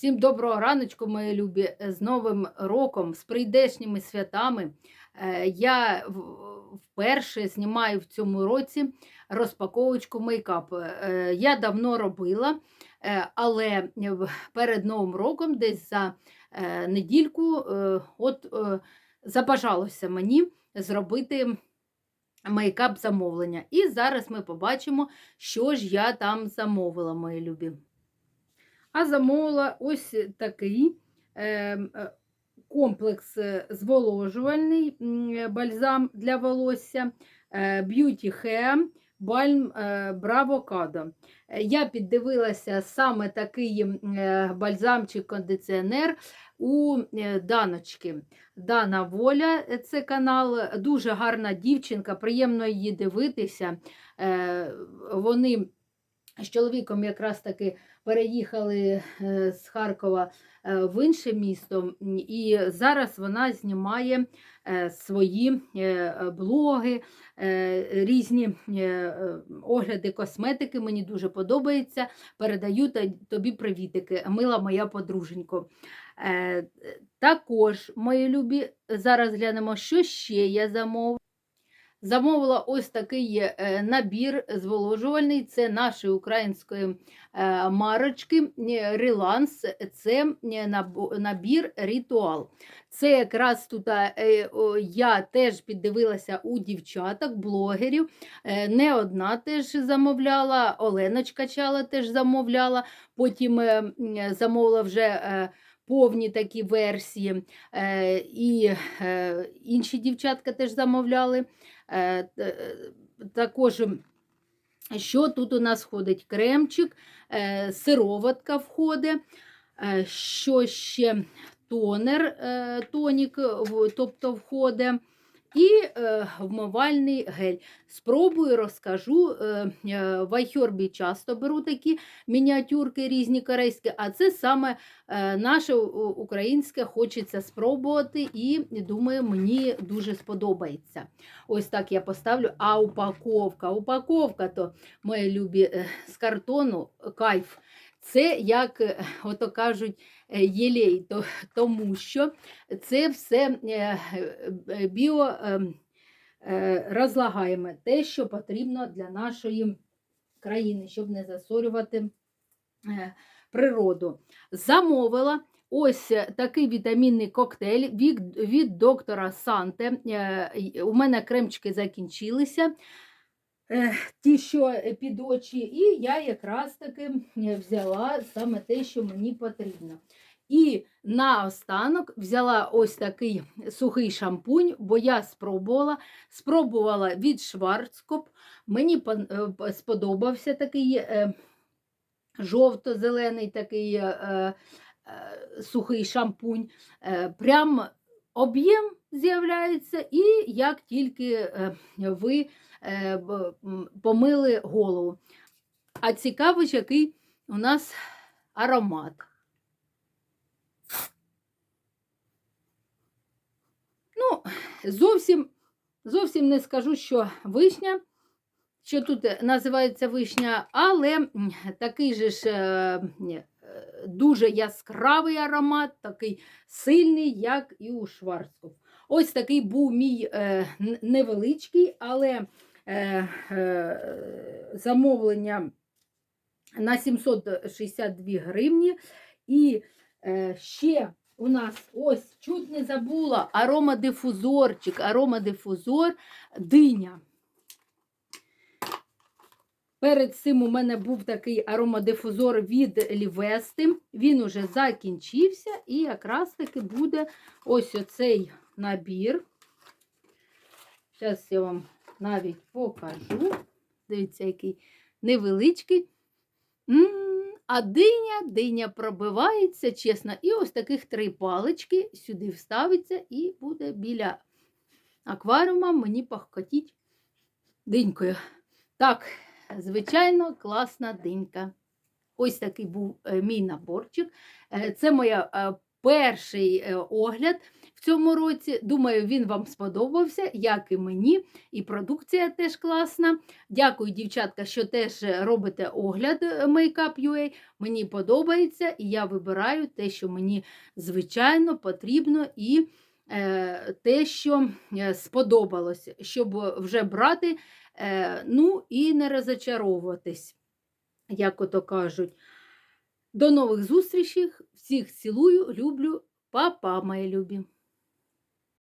Всім доброго раночку, мої любі, з Новим роком, з прийдешніми святами. Е, Я вперше знімаю в цьому році розпаковочку мейкапу. Е, Я давно робила, е, але перед Новим роком, десь за е, недільку, е, от е, забажалося мені зробити мейкап замовлення. І зараз ми побачимо, що ж я там замовила, мої любі. А замовила ось такий е, е, комплекс е, зволожувальний бальзам для волосся Beauty Hair Bravocado. Е, Я піддивилася саме такий м, е, бальзамчик-кондиціонер у Даночки. Дана Воля, це канал, дуже гарна дівчинка, приємно її дивитися. Вони з чоловіком якраз таки переїхали е, з Харкова е, в інше місто, і зараз вона знімає е, свої блоги, різні огляди косметики. Мені дуже подобається. Передаю тобі привітики, мила моя подруженько. Також, мої любі, зараз глянемо, що ще я замовила. Замовила ось такий е, набір зволожувальний. Це нашої української е, марочки е, Реланс. Це набір ритуал. Це якраз тут я теж піддивилася у дівчаток, блогерів. Не одна теж замовляла, Оленочка Чала теж замовляла. Потім замовила вже. Повні такі версії, Е, і е, інші дівчатка теж замовляли. Е, Також, що тут у нас входить? Кремчик, сироватка входить, що ще тонер, тонік, тобто входить. І е, вмивальний гель. Спробую, розкажу. Е, е, в Айхербі часто беру такі мініатюрки різні корейські, а це саме е, наше українське хочеться спробувати, і думаю, мені дуже сподобається. Ось так я поставлю. А упаковка, упаковка то, мої любі, е, з картону кайф. Це, як е, ото кажуть, е, єлей, то, тому що це все е, е, біо е, е, розлагаєме, те, що потрібно для нашої країни, щоб не засорювати природу. Замовила ось такий вітамінний коктейль від, від доктора Санте. У мене кремчики закінчилися. Е, Ті, що під очі, і я якраз таки е, взяла саме те, що мені потрібно. І наостанок взяла ось такий сухий шампунь, бо я спробувала. Спробувала від Шварцкоп. Мені е, сподобався такий е, жовто-зелений такий е, е, е, сухий шампунь. Е, Прям об'єм з'являється, і як тільки е, ви е, помили голову. А цікаво, який у нас аромат. Ну, зовсім, зовсім не скажу, що вишня, що тут е, називається вишня, але такий же ж е, е, дуже яскравий аромат, такий сильний, як і у Шварцкоп. Ось такий був мій е, невеличкий, але е, е, замовлення на 762 гривні. І е, ще у нас ось чуть не забула аромадифузорчик, аромадифузор диня. Перед цим у мене був такий аромадифузор від Лівести. Він уже закінчився, і якраз таки буде ось оцей набір. Зараз я вам навіть покажу. Дивіться, який невеличкий. М, А диня, диня пробивається, чесно. І ось таких три палички сюди вставиться і буде біля акваріума мені пахкотіть динькою. Так, звичайно, класна динька. Ось такий був е, мій наборчик. Е, Це моя е, перший огляд цьому році. Думаю, він вам сподобався, як і мені, і продукція теж класна. Дякую, дівчатка, що теж робите огляд е, Makeup.ua. Мені подобається, і я вибираю те, що мені звичайно потрібно, і е, те, що е, сподобалось, щоб вже брати, е, ну і не розочаровуватись, як ото кажуть. До нових зустрічей. Всіх цілую, люблю, па-па, мої любі.